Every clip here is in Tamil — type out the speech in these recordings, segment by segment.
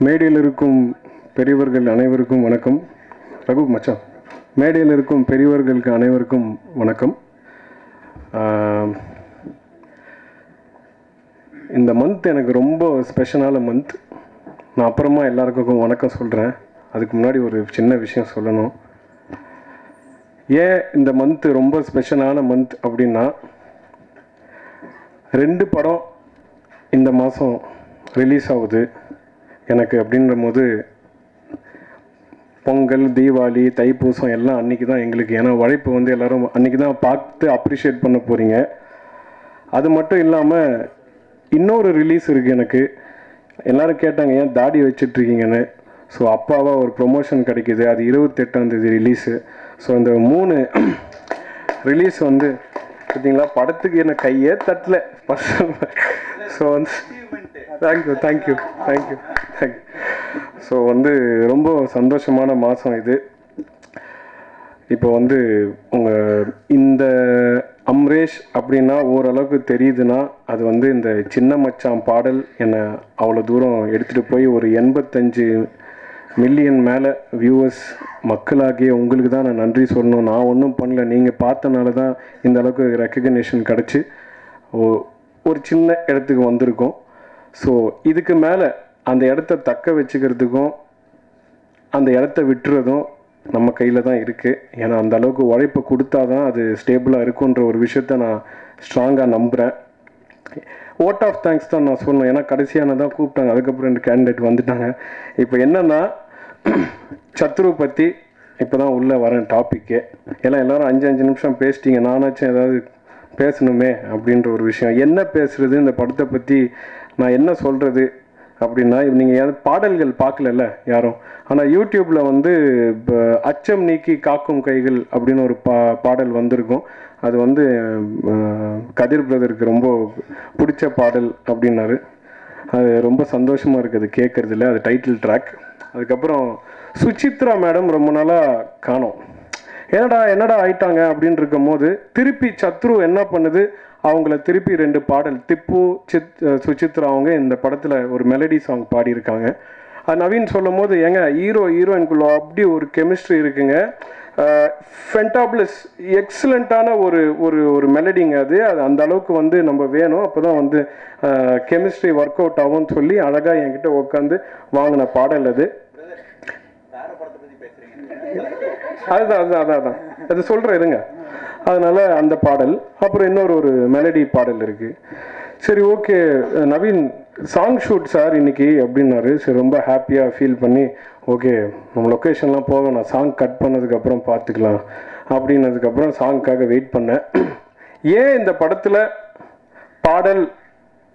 மேடையில் இருக்கும் பெரியவர்கள் அனைவருக்கும் வணக்கம். ரகு மச்சான். மேடையில் இருக்கும் பெரியவர்களுக்கு அனைவருக்கும் வணக்கம். இந்த மந்த் எனக்கு ரொம்ப ஸ்பெஷலான மந்த் நான் அப்புறமா எல்லாருக்கும் வணக்கம் சொல்கிறேன் அதுக்கு முன்னாடி ஒரு சின்ன விஷயம் சொல்லணும். ஏன் இந்த மந்த்து ரொம்ப ஸ்பெஷலான மந்த் அப்படின்னா ரெண்டு படம் இந்த மாதம் ரிலீஸ் ஆகுது. எனக்கு அப்படின்ற போது பொங்கல் தீபாவளி தைப்பூசம் எல்லாம் அன்றைக்கி தான் எங்களுக்கு. ஏன்னா உழைப்பு வந்து எல்லாரும் அன்றைக்கி தான் பார்த்து அப்ரிஷியேட் பண்ண போகிறீங்க அது மட்டும் இல்லாமல் இன்னொரு ரிலீஸ் இருக்குது எனக்கு. எல்லோரும் கேட்டாங்க ஏன் தாடி வச்சிட்ருக்கீங்கன்னு? ஸோ அப்பாவாக ஒரு ப்ரொமோஷன் கிடைக்கிது. அது இருபத்தெட்டாந்தேதி ரிலீஸு ஸோ அந்த மூணு ரிலீஸ் வந்து பார்த்தீங்களா படத்துக்கு என்ன கையே தட்டல. ஸோ வந்து thank you thank you thank you so வந்து ரொம்ப சந்தோஷமான மாதம் இது. இப்போ வந்து உங்கள் இந்த அம்ரேஷ் அப்படின்னா ஓரளவுக்கு தெரியுதுன்னா அது வந்து இந்த சின்ன மச்சான் பாடல் என்னை அவ்வளோ தூரம் எடுத்துகிட்டு போய் ஒரு எண்பத்தஞ்சு மில்லியன் மேலே வியூவர்ஸ் மக்களாகிய உங்களுக்கு தான் நான் நன்றி சொல்லணும். நான் ஒன்றும் பண்ணல. நீங்கள் பார்த்தனால தான் இந்த அளவுக்கு ரெக்கக்னேஷன் கிடச்சி. ஒரு சின்ன இடத்துக்கு வந்திருக்கோம். ஸோ இதுக்கு மேலே அந்த இடத்த தக்க வச்சுக்கிறதுக்கும் அந்த இடத்த விட்டுறதும் நம்ம கையில் தான் இருக்குது ஏன்னா அந்த அளவுக்கு உழைப்பு கொடுத்தா தான் அது ஸ்டேபிளாக இருக்குன்ற ஒரு விஷயத்த நான் ஸ்ட்ராங்காக நம்புகிறேன் ஓட் ஆஃப் தேங்க்ஸ் தான் நான் சொல்லணும். ஏன்னா கடைசியான தான் கூப்பிட்டாங்க. அதுக்கப்புறம் ரெண்டு கேண்டிடேட் வந்துட்டாங்க. இப்போ என்னென்னா சத்ரு பற்றி இப்போ தான் உள்ளே வரேன் டாப்பிக்கு ஏன்னா எல்லாரும் அஞ்சு அஞ்சு நிமிஷம் பேசிட்டீங்க. நானாச்சும் ஏதாவது பேசணுமே அப்படின்ற ஒரு விஷயம். என்ன பேசுகிறது இந்த படத்தை பற்றி நான் என்ன சொல்கிறது அப்படின்னா நீங்கள் யாரும் பாடல்கள் பார்க்கலல்ல யாரும். ஆனால் யூடியூப்பில் வந்து இப்போ அச்சம் நீக்கி காக்கும் கைகள் அப்படின்னு ஒரு பா பாடல் வந்திருக்கும். அது வந்து கதிர் பிரதருக்கு ரொம்ப பிடிச்ச பாடல் அப்படின்னாரு. அது ரொம்ப சந்தோஷமாக இருக்குது கேட்குறதுல அது டைட்டில் ட்ராக் அதுக்கப்புறம் சுசித்ரா மேடம் ரொம்ப நாளாக காணோம். என்னடா என்னடா ஆயிட்டாங்க அப்படின்னு இருக்கும் போது திருப்பி சத்ரு என்ன பண்ணுது? அவங்கள திருப்பி ரெண்டு பாடல் திப்பு சித் சுசித்ரா அவங்க இந்த படத்தில் ஒரு மெலடி சாங் பாடியிருக்காங்க. நவீன் சொல்லும் போது ஏங்க ஹீரோ ஹீரோயின்குள்ள அப்படி ஒரு கெமிஸ்ட்ரி இருக்குங்க. ஃபென்டாப்ளஸ் எக்ஸலண்ட்டான ஒரு ஒரு ஒரு மெலடிங்க அது. அது அந்த அளவுக்கு வந்து நம்ம வேணும். அப்போ தான் வந்து கெமிஸ்ட்ரி ஒர்க் அவுட் ஆகும்னு சொல்லி அழகாக என்கிட்ட உட்காந்து வாங்கின பாடல் அது. அதுதான் அதுதான் அதான் அதான் அது சொல்கிறேன் இருங்க. அதனால் அந்த பாடல். அப்புறம் இன்னொரு ஒரு மெலடி பாடல் இருக்குது சரி okay Naveen song shoot sir இன்னைக்கு அப்படின்னாரு. சரி ரொம்ப ஹாப்பியாக ஃபீல் பண்ணி ஓகே நம்ம லொக்கேஷன்லாம் போக நான் சாங் கட் பண்ணதுக்கப்புறம் பார்த்துக்கலாம். அப்படின்னதுக்கப்புறம் சாங்க்காக வெயிட் பண்ணேன். ஏன் இந்த படத்தில் பாடல்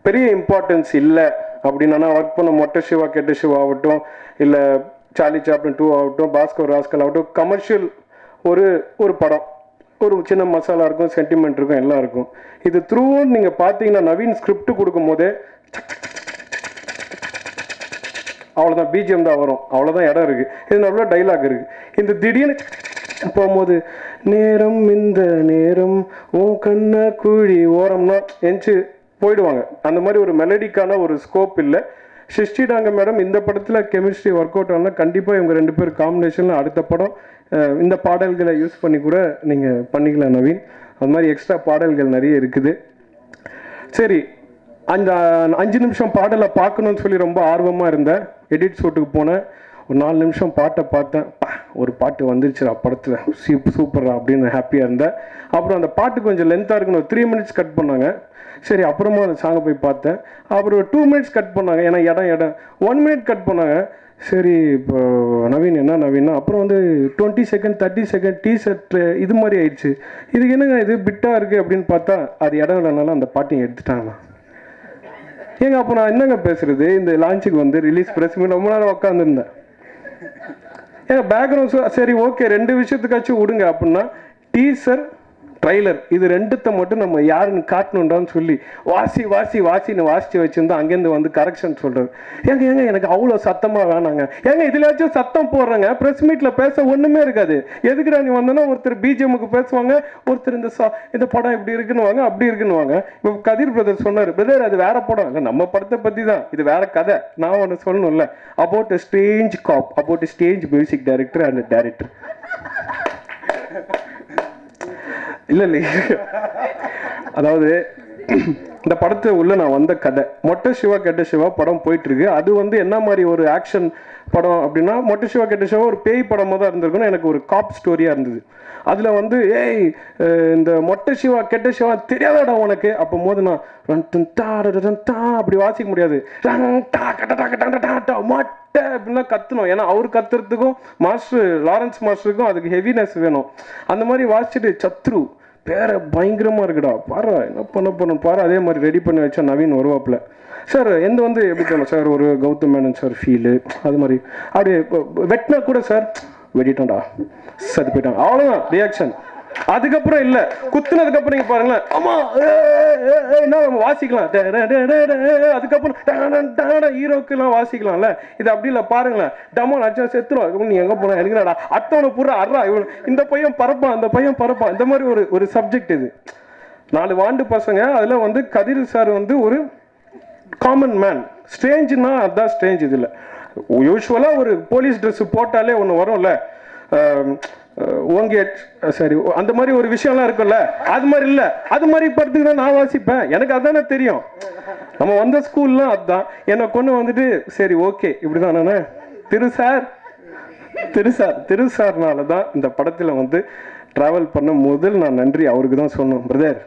பெரிய இம்பார்ட்டன்ஸ் இல்லை? அப்படின்னா ஒர்க் பண்ண மொட்டை சிவா கெட்ட சிவா ஆகட்டும் இல்லை சார்லி சாப்டன் டூ ஆகட்டும் பாஸ்கர் ராஸ்கல் ஆகட்டும் கமர்ஷியல் ஒரு ஒரு படம். ஒரு சின்ன மசாலா இருக்கும் சென்டிமெண்ட் இருக்கும் எல்லாம் இருக்கும். இது த்ரூ நீங்கள் பார்த்தீங்கன்னா நவீன் ஸ்கிரிப்ட் கொடுக்கும் போதே அவ்வளோதான் பிஜிஎம் தான் வரும். அவ்வளோதான் இடம் இருக்குது இது நல்ல டைலாக் இருக்குது இந்த திடீர்னு போகும்போது நேரம் இந்த நேரம் ஓ கண்ண குழி ஓரம்னா எஞ்சி போயிடுவாங்க. அந்த மாதிரி ஒரு மெலடிக்கான ஒரு ஸ்கோப் இல்லை. சிஷ்டிடாங்க மேடம் இந்த படத்தில் கெமிஸ்ட்ரி ஒர்க் அவுட் ஆனால் கண்டிப்பாக இவங்க ரெண்டு பேர் காம்பினேஷனில் அடுத்த படம் இந்த பாடல்களை யூஸ் பண்ணி கூட நீங்கள் பண்ணிக்கலாம் நவீன். அது மாதிரி எக்ஸ்ட்ரா பாடல்கள் நிறைய இருக்குது. சரி அந்த அஞ்சு நிமிஷம் பாடலை பார்க்கணும்னு சொல்லி ரொம்ப ஆர்வமாக இருந்தேன் எடிட் ஷூட்டுக்கு போனேன். ஒரு நாலு நிமிஷம் பாட்டை பார்த்தேன். பா, ஒரு பாட்டு வந்துருச்சுடா படத்தில். சூப் சூப்பரா அப்படின்னு ஹாப்பியாக இருந்தேன். அப்புறம் அந்த பாட்டு கொஞ்சம் லென்த்தாக இருக்குன்னு ஒரு த்ரீ மினிட்ஸ் கட் பண்ணாங்க. சரி அப்புறமா அந்த சாங்கை போய் பார்த்தேன். அப்புறம் டூ மினிட்ஸ் கட் பண்ணாங்க. ஏன்னா இடம் இடம். ஒன் மினிட் கட் பண்ணாங்க. சரி இப்போ நவீன் என்ன நவீனா அப்புறம் வந்து twenty second thirty second T shirt இது மாதிரி ஆயிடுச்சு. இதுக்கு என்னங்க இது பிட்டாக இருக்குது அப்படின்னு பார்த்தா அது இடம் இல்லைனாலும் அந்த பாட்டியை எடுத்துட்டாங்கண்ணா ஏங்க அப்போ நான் என்னங்க பேசுறது? இந்த லான்ச்சுக்கு வந்து ரிலீஸ் ப்ரெஸ் மீட் ரொம்ப நேரம் உட்காந்துருந்தேன் ஏங்க பேக்ரவுண்ட் சரி ஓகே ரெண்டு விஷயத்துக்காச்சும் விடுங்க அப்படின்னா டீசர் ட்ரைலர் இது ரெண்டுத்த மட்டும் நம்ம யாருன்னு காட்டணுன்றான்னு சொல்லி வாசி வாசி வாசின்னு வாசித்து வச்சுருந்தா அங்கேருந்து வந்து கரெக்ஷன் சொல்கிறார் ஏங்க ஏங்க எனக்கு அவ்வளோ சத்தமாக வேணாங்க. ஏங்க இதுலயாச்சும் சத்தம் போடுறாங்க. ப்ரெஸ் மீட்டில் பேச ஒன்றுமே இருக்காது. எதுக்குடா நீ வந்தோன்னா ஒருத்தர் பிஜிஎம்முக்கு பேசுவாங்க ஒருத்தர் இந்த சா இந்த படம் இப்படி இருக்குன்னு வாங்க அப்படி இருக்குன்னு வாங்க இப்போ கதிர் பிரதர் சொன்னார் பிரதர் அது வேற படம். இல்லை நம்ம படத்தை பற்றி தான் இது வேற கதை. நான் ஒன்று சொல்லணும்ல. About stage cop about stage music director and director இல்லை இல்லை அதாவது இந்த படத்து உள்ள நான் வந்த கதை. மொட்டை சிவா கெட்ட சிவா படம் போயிட்டு இருக்கு அது வந்து என்ன மாதிரி ஒரு ஆக்ஷன் படம் அப்படின்னா மொட்டை சிவா கெட்ட சிவா ஒரு பேய் படமாக தான் இருந்திருக்கணும் எனக்கு ஒரு காப் ஸ்டோரியாக இருந்தது. அதில் வந்து ஏய் இந்த மொட்டை சிவா கெட்ட சிவா தெரியாதடா உனக்கு. அப்போ போது நான் ரன் அப்படி வாசிக்க முடியாது. டா கட்ட டா மொட்டை அப்படின்லாம் கத்தணும் ஏன்னா அவர் கத்துறதுக்கும் மாஸ்டர் லாரன்ஸ் மாஸ்டருக்கும் அதுக்கு ஹெவினஸ் வேணும். அந்த மாதிரி வாசிச்சுட்டு சத்ரு பேரை பயங்கரமாக இருக்குடா. பாரு என்ன பண்ண போறோம்? பாரு அதே மாதிரி ரெடி பண்ணி வச்சா நவீன் வருவாப்புல. சார் எந்த வந்து எப்படி தோணும் சார் ஒரு கௌதம் மேனன் சார் ஃபீலு அது மாதிரி. அப்படியே வெட்டினா கூட சார் வெட்டிட்டோம்டா சரி போயிட்டான் அவ்வளோதான் ரியாக்ஷன் அதுக்கப்புறம் இல்ல. குத்துனதுக்கு அப்புறம் நீங்க பாருங்களேன். ஆமா என்ன நம்ம வாசிக்கலாம். அதுக்கப்புறம் ஹீரோக்கு எல்லாம் வாசிக்கலாம்ல. இது அப்படி இல்ல பாருங்களேன். டமோ நச்சா செத்துரும் நீ எங்க போன? எனக்குடா அத்தவனை பூரா அறா இவன் இந்த பையன் பறப்பான் அந்த பையன் பறப்பான். இந்த மாதிரி ஒரு ஒரு சப்ஜெக்ட் இது. நாலு வாண்டு பசங்க. அதுல வந்து கதிர் சார் வந்து ஒரு காமன் மேன் ஸ்ட்ரேஞ்சுன்னா அதுதான் ஸ்ட்ரேஞ்ச் இதில் யூஸ்வலாக ஒரு போலீஸ் ட்ரெஸ் போட்டாலே ஒன்று வரும்ல. ஓங்கேட் சரி அந்த மாதிரி ஒரு விஷயம்லாம் இருக்கும்ல அது மாதிரி இல்லை. அது மாதிரி படத்துக்கு தான் நான் வாசிப்பேன். எனக்கு அதுதானே தெரியும். நம்ம வந்த ஸ்கூல்லாம் அதுதான். என்னை கொண்டு வந்துட்டு சரி ஓகே இப்படி தானே திரு சார் திரு சார் திரு சார்னால தான் இந்த படத்தில் வந்து ட்ராவல் பண்ண முதல் நான் நன்றி அவருக்கு தான் சொன்னோம் பிரதர்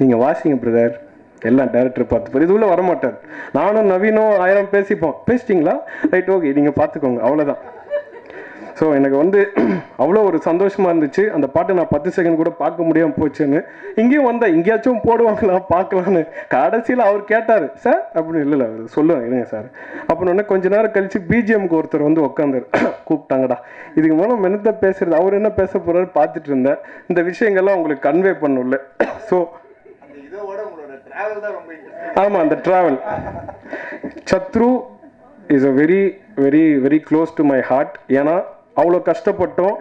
நீங்கள் வாசிங்க பிரதர் எல்லாம் டேரக்டர் பார்த்து இது உள்ள வரமாட்டார். நானும் நவீனும் ஆயிரம் பேசிப்போம். பேசிட்டீங்களா? ரைட் ஓகே நீங்கள் பார்த்துக்கோங்க. அவ்வளோதான் ஸோ எனக்கு வந்து அவ்வளோ ஒரு சந்தோஷமா இருந்துச்சு. அந்த பாட்டு நான் பத்து செகண்ட் கூட பார்க்க முடியாமல் போச்சுன்னு. இங்கேயும் வந்தேன். எங்கேயாச்சும் போடுவாங்களா? பார்க்கலான்னு. கடைசியில் அவர் கேட்டார் சார் அப்படின்னு. இல்லை இல்லை அவர் சொல்லுவேன் இருங்க சார். அப்படின்னு கொஞ்ச நேரம் கழிச்சு பிஜிஎம்க்கு ஒருத்தர் வந்து உட்காந்தாரு கூப்பிட்டாங்கடா. இதுக்கு மூலம் என்னத்த பேசுறது? அவர் என்ன பேச போறாரு பார்த்துட்டு இருந்தேன். இந்த விஷயங்கள்லாம் உங்களுக்கு கன்வே பண்ணும்ல ஸோ ஆமாம் அந்த travel Sathru is a very very very close to my heart ஏன்னா அவ்வளோ கஷ்டப்பட்டோம்.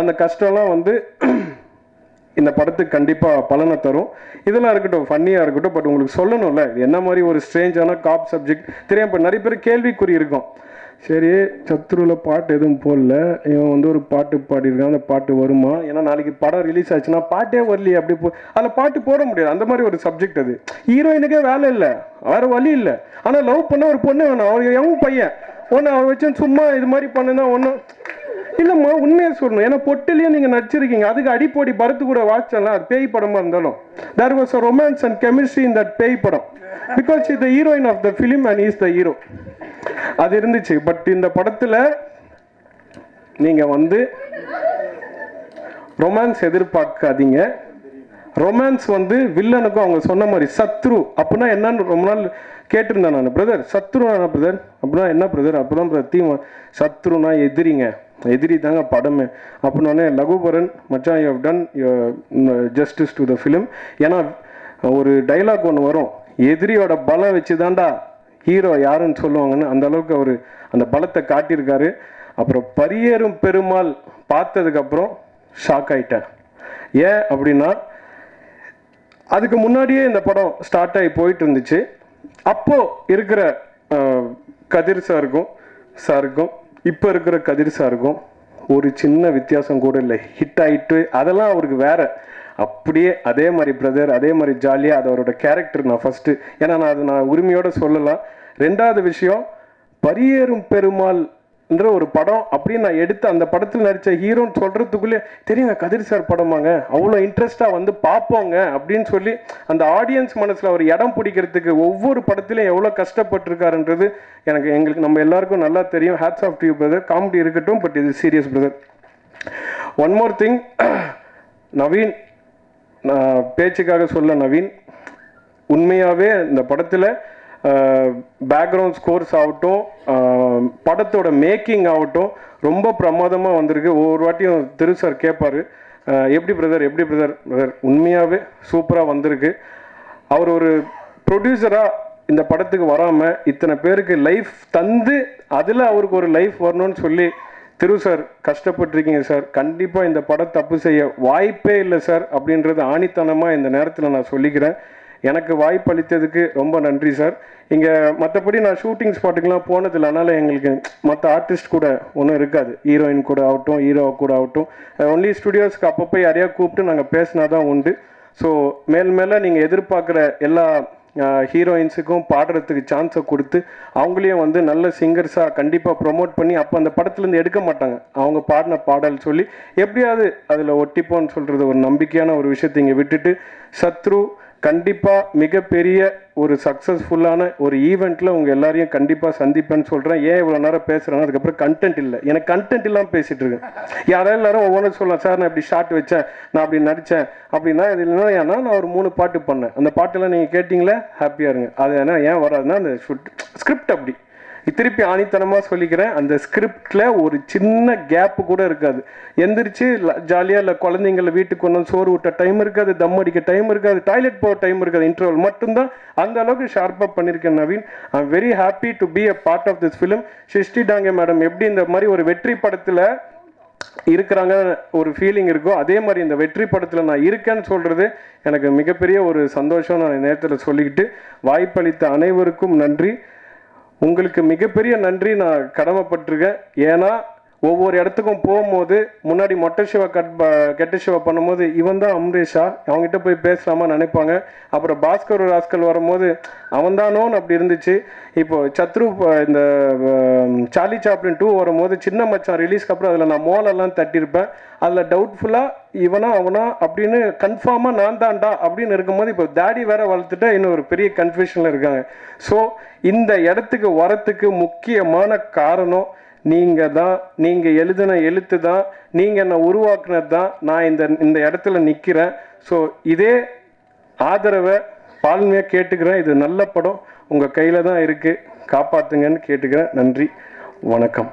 அந்த கஷ்டம்லாம் வந்து இந்த படத்துக்கு கண்டிப்பாக பலனை தரும். இதெல்லாம் இருக்கட்டும் ஃபன்னியாக இருக்கட்டும் பட் உங்களுக்கு சொல்லணும்ல என்ன மாதிரி ஒரு ஸ்ட்ரேஞ்சான காப் சப்ஜெக்ட் தெரியும் இப்போ நிறைய பேர் கேள்விக்குறி இருக்கும். சரி சத்ருவில் பாட்டு எதுவும் போடல. இவன் வந்து ஒரு பாட்டு பாடியிருக்கான் அந்த பாட்டு வருமா? ஏன்னா நாளைக்கு படம் ரிலீஸ் ஆச்சுன்னா பாட்டே வரலையே அப்படி போ அதில் பாட்டு போட முடியாது. அந்த மாதிரி ஒரு சப்ஜெக்ட் அது. ஹீரோயினுக்கே வேலை இல்லை. வேறு வழி இல்லை. ஆனால் லவ் பண்ண ஒரு பொண்ணு வேணும். அவர் எவன் பையன். ஒன்று அவர் வச்சு சும்மா இது மாதிரி பண்ணுனா ஒன்றும் இல்லைம்மா உண்மையை சொல்லணும். ஏன்னா பொட்டிலேயே நீங்கள் நடிச்சிருக்கீங்க. அதுக்கு அடிப்பொடி பரத்து கூட வாட்சலாம் அது பேய் படமாக இருந்தாலும். There was a romance and chemistry in that பேய் படம். Because is the heroine of the film and is the hero அது இருந்துச்சு. பட் இந்த படத்தில் நீங்கள் வந்து ரொமான்ஸ் எதிர்பார்க்காதீங்க. ரொமான்ஸ் வந்து வில்லனுக்கும் அவங்க சொன்ன மாதிரி சத்ரு. அப்படின்னா என்னன்னு ரொம்ப நாள் கேட்டிருந்தேன் நான் பிரதர் சத்ரு பிரதர் அப்படின்னா என்ன பிரதர் அப்பதான் பிரதர் தீம் சத்ருனா எதிரிங்க. எதிரி தாங்க படமே. அப்படின்னே லகுபரன் மச்சான் you have done justice to the film ஏன்னா ஒரு டைலாக் ஒன்று வரும். எதிரியோட பலம் வச்சு தாண்டா ஹீரோ யாருன்னு சொல்லுவாங்கன்னு அந்த அளவுக்கு அவர் அந்த பலத்தை காட்டியிருக்காரு. அப்புறம் பரியேறும் பெருமாள் பார்த்ததுக்கப்புறம் ஷாக் ஆயிட்டேன் ஏன் அப்படின்னா அதுக்கு முன்னாடியே இந்த படம் ஸ்டார்ட் ஆகி போயிட்டு இருந்துச்சு அப்போது இருக்கிற கதிர் சாருக்கும் சாருக்கும் இப்போ இருக்கிற கதிர் சாருக்கும் ஒரு சின்ன வித்தியாசம் கூட இல்லை. ஹிட் ஆகிட்டு அதெல்லாம் அவருக்கு வேறு. அப்படியே அதே மாதிரி பிரதர் அதே மாதிரி ஜாலியாக அது அவரோட கேரக்டர் நான் ஃபஸ்ட்டு ஏன்னா நான் அது நான் உரிமையோடு சொல்லலாம். ரெண்டாவது விஷயம் பரியேறும் பெருமாள் என்ற ஒரு படம் அப்படின்னு நான் எடுத்து அந்த படத்தில் நடித்த ஹீரோன்னு சொல்கிறதுக்குள்ளே தெரியுங்க கதிர் சார் படமாங்க. அவ்வளோ இன்ட்ரெஸ்ட்டாக வந்து பார்ப்போங்க அப்படின்னு சொல்லி அந்த ஆடியன்ஸ் மனசில் அவர் இடம் பிடிக்கிறதுக்கு ஒவ்வொரு படத்துலையும் எவ்வளோ கஷ்டப்பட்டிருக்காருன்றது எனக்கு எங்களுக்கு நம்ம எல்லாருக்கும் நல்லா தெரியும். Hats off due brother comedy இருக்கட்டும் பட் இது serious brother one more thing Naveen நான் பேச்சுக்காக சொல்ல நவீன் உண்மையாகவே இந்த படத்தில் பேக்ரவுண்ட் ஸ்கோர்ஸ் ஆகட்டும் படத்தோட மேக்கிங் ஆகட்டும் ரொம்ப பிரமாதமாக வந்திருக்கு. ஒவ்வொரு வாட்டியும் திரு சார் கேட்பார் எப்படி பிரதர் எப்படி பிரதர் பிரதர் உண்மையாகவே சூப்பராக வந்திருக்கு. அவர் ஒரு ப்ரொடியூசராக இந்த படத்துக்கு வராமல் இத்தனை பேருக்கு லைஃப் தந்து அதில் அவருக்கு ஒரு லைஃப் வரணும்னு சொல்லி திரு சார் கஷ்டப்பட்டிருக்கீங்க சார் கண்டிப்பாக இந்த படம் தப்பு செய்ய வாய்ப்பே இல்லை சார் அப்படின்றது ஆணித்தனமாக இந்த நேரத்தில் நான் சொல்லிக்கிறேன். எனக்கு வாய்ப்பு அளித்ததுக்கு ரொம்ப நன்றி சார் இங்கே மற்றபடி நான் ஷூட்டிங் ஸ்பாட்டுக்கெலாம் போனதில்லை. அதனால் எங்களுக்கு மற்ற ஆர்டிஸ்ட் கூட ஒன்றும் இருக்காது. ஹீரோயின் கூட ஆகட்டும் ஹீரோ கூட ஆகட்டும். ஒன்லி ஸ்டுடியோஸ்க்கு அப்பப்போ யாரையா கூப்பிட்டு நாங்கள் பேசினா தான் உண்டு. ஸோ மேல் மேலே நீங்கள் எதிர்பார்க்குற எல்லா ஹீரோயின்ஸுக்கும் பாடுறதுக்கு சான்ஸை கொடுத்து அவங்களையும் வந்து நல்ல சிங்கர்ஸாக கண்டிப்பாக ப்ரொமோட் பண்ணி அப்போ அந்த படத்துலேருந்து எடுக்க மாட்டாங்க. அவங்க பாடின பாடல் சொல்லி எப்படியாவது அதில் ஒட்டிப்போன்னு சொல்கிறது ஒரு நம்பிக்கையான ஒரு விஷயத்தை இங்கே விட்டுட்டு சத்ரு கண்டிப்பாக மிகப்பெரிய ஒரு சக்ஸஸ்ஃபுல்லான ஒரு ஈவெண்ட்டில் உங்கள் எல்லாரையும் கண்டிப்பாக சந்திப்பேன்னு சொல்கிறேன் ஏன் இவ்வளோ நேரம் பேசுகிறேன்னா அதுக்கப்புறம் கண்டென்ட் இல்லை. எனக்கு கண்டென்ட் இல்லாமல் பேசிகிட்டு இருக்கேன். யாராவது எல்லாரும் ஒவ்வொன்றும் சொல்லலாம். சார் நான் இப்படி ஷார்ட் வச்சேன். நான் அப்படி நடித்தேன் அப்படின்னா இது இல்லைன்னா ஏன்னா நான் ஒரு மூணு பாட்டு பண்ணேன். அந்த பாட்டெல்லாம் நீங்கள் கேட்டிங்களே ஹாப்பியாக இருங்க. அது ஏன்னா ஏன் வராதுன்னா அந்த ஸ்கிரிப்ட் அப்படி. திருப்பி ஆணித்தனமாக சொல்லிக்கிறேன். அந்த ஸ்கிரிப்டில் ஒரு சின்ன கேப்பு கூட இருக்காது. எந்திரிச்சு ஜாலியாக இல்லை குழந்தைங்கள வீட்டுக்கு கொண்டு வந்து சோறு ஊட்ட டைம் இருக்காது தம் அடிக்க டைம் இருக்காது டாய்லெட் போக டைம் இருக்காது இன்டர்வல் மட்டும்தான் அந்த அளவுக்கு ஷார்ப்பாக பண்ணியிருக்கேன் Naveen. I am very happy to be a part of this film Srushti Dange madam எப்படி இந்த மாதிரி ஒரு வெற்றி படத்தில் இருக்கிறாங்க ஒரு ஃபீலிங் இருக்கோ அதே மாதிரி இந்த வெற்றி படத்தில் நான் இருக்கேன்னு சொல்கிறது எனக்கு மிகப்பெரிய ஒரு சந்தோஷம் நான் நேரத்தில் சொல்லிக்கிட்டு வாய்ப்பளித்த அனைவருக்கும் நன்றி. உங்களுக்கு மிகப்பெரிய நன்றி நான் கடமைப்பட்டிருக்கேன். ஏன்னா ஒவ்வொரு இடத்துக்கும் போகும்போது முன்னாடி மொட்டை சிவா கட் ப- கெட்ட சிவா பண்ணும்போது இவன் தான் அம்ரேஷா. அவங்ககிட்ட போய் பேசலாமா நினைப்பாங்க. அப்புறம் பாஸ்கர் ராஸ்கல் வரும்போது அவன் தானோன்னு அப்படி இருந்துச்சு. இப்போ சத்ரு இந்த சார்லி சாப்ளின் டூ வரும்போது சின்ன மச்சான் ரிலீஸ்க்கு அப்புறம் அதில் நான் மோலெல்லாம் தட்டியிருப்பேன். அதில் டவுட்ஃபுல்லாக இவனா அவனா அப்படின்னு கன்ஃபார்மாக நான் தான்டா அப்படின்னு இருக்கும்போது இப்போ தாடி வேற வளர்த்துட்டு இன்னும் ஒரு பெரிய கன்ஃபியூஷனில் இருக்காங்க. ஸோ இந்த இடத்துக்கு வரத்துக்கு முக்கியமான காரணம் நீங்கள் தான் நீங்கள் எழுதின எழுத்து தான் நீங்கள் என்னை உருவாக்குனது தான் நான் இந்த இந்த இடத்துல நிற்கிறேன் ஸோ இதே ஆதரவை பால்மையாக கேட்டுக்கிறேன். இது நல்ல படம். உங்கள் கையில் தான் இருக்குது காப்பாற்றுங்கன்னு கேட்டுக்கிறேன். நன்றி. வணக்கம்.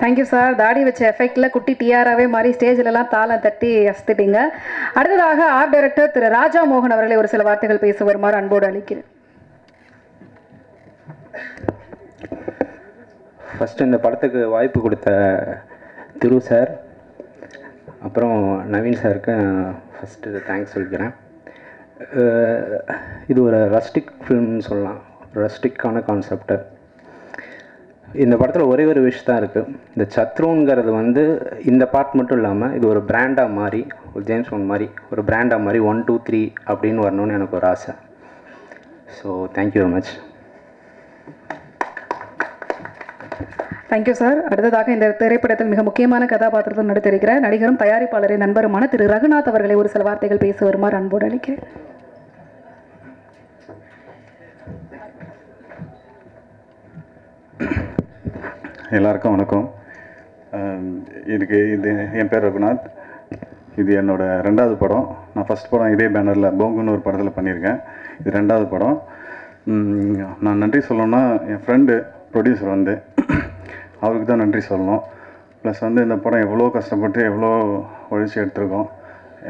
தேங்க்யூ சார் தாடி வச்ச எஃபெக்டில் குட்டி டிஆராவே மாதிரி ஸ்டேஜ்லலாம் தாளம் தட்டி அசத்துட்டீங்க. அடுத்ததாக ஆர்ட் டைரக்டர் திரு ராஜா மோகன் அவர்களை ஒரு சில வார்த்தைகள் பேச வருமாறு அன்போடு அளிக்கிறேன் ஃபஸ்ட்டு இந்த படத்துக்கு வாய்ப்பு கொடுத்த திரு சார் அப்புறம் நவீன் சாருக்கு ஃபஸ்ட்டு தேங்க்ஸ் சொல்லிக்கிறேன். இது ஒரு ரஸ்டிக் ஃபிலிம்னு சொல்லலாம். ரஸ்டிக்கான கான்செப்டு இந்த படத்தில் ஒரே ஒரு விஷ் தான் இருக்குது இந்த சத்ருங்கிறது வந்து இந்த பார்ட் மட்டும் இல்லாமல் இது ஒரு பிராண்டாக மாறி ஒரு ஜேம்ஸ் ஒன் மாதிரி ஒரு பிராண்டாக மாதிரி ஒன் டூ த்ரீ அப்படின்னு வரணும்னு எனக்கு ஒரு ஆசை. So thank you very much thank you sir அடுத்ததாக இந்த திரைப்படத்தில் மிக முக்கியமான கதாபாத்திரத்தில் நடித்திருக்கிற நடிகரும் தயாரிப்பாளரின் நண்பருமான திரு ரகுநாத் அவர்களை ஒரு சில வார்த்தைகள் பேச வருமாறு அன்போடு அளிக்கிறேன் எல்லாருக்கும் வணக்கம். இதுக்கு இது என் பேர் ரகுநாத். இது என்னோட ரெண்டாவது படம். நான் ஃபஸ்ட் படம் இதே பேனரில் போங்குன்னு ஒரு படத்தில் பண்ணியிருக்கேன். இது ரெண்டாவது படம். நான் நன்றி சொல்லணும்னா என் ஃப்ரெண்டு ப்ரொடியூசர் வந்து அவருக்கு தான் நன்றி சொல்லணும். ப்ளஸ் வந்து இந்த படம் எவ்வளோ கஷ்டப்பட்டு எவ்வளோ உழைச்சி எடுத்திருக்கோம்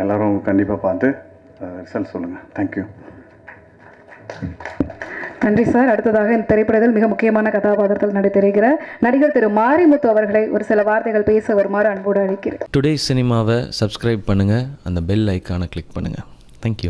எல்லோரும் கண்டிப்பாக பார்த்து ரிசல்ட் சொல்லுங்கள் தேங்க்யூ நன்றி சார். அடுத்ததாக இந்த திரைப்படத்தில் மிக முக்கியமான கதாபாத்திரத்தில் நடித்திருக்கிற நடிகர் திரு மாரிமுத்து அவர்களை ஒரு சில வார்த்தைகள் பேச வருமாறு அன்போடு அளிக்கிறேன் டுடே சினிமாவை சப்ஸ்கிரைப் பண்ணுங்கள் அந்த பெல் ஐக்கானை கிளிக் பண்ணுங்கள் தேங்க்யூ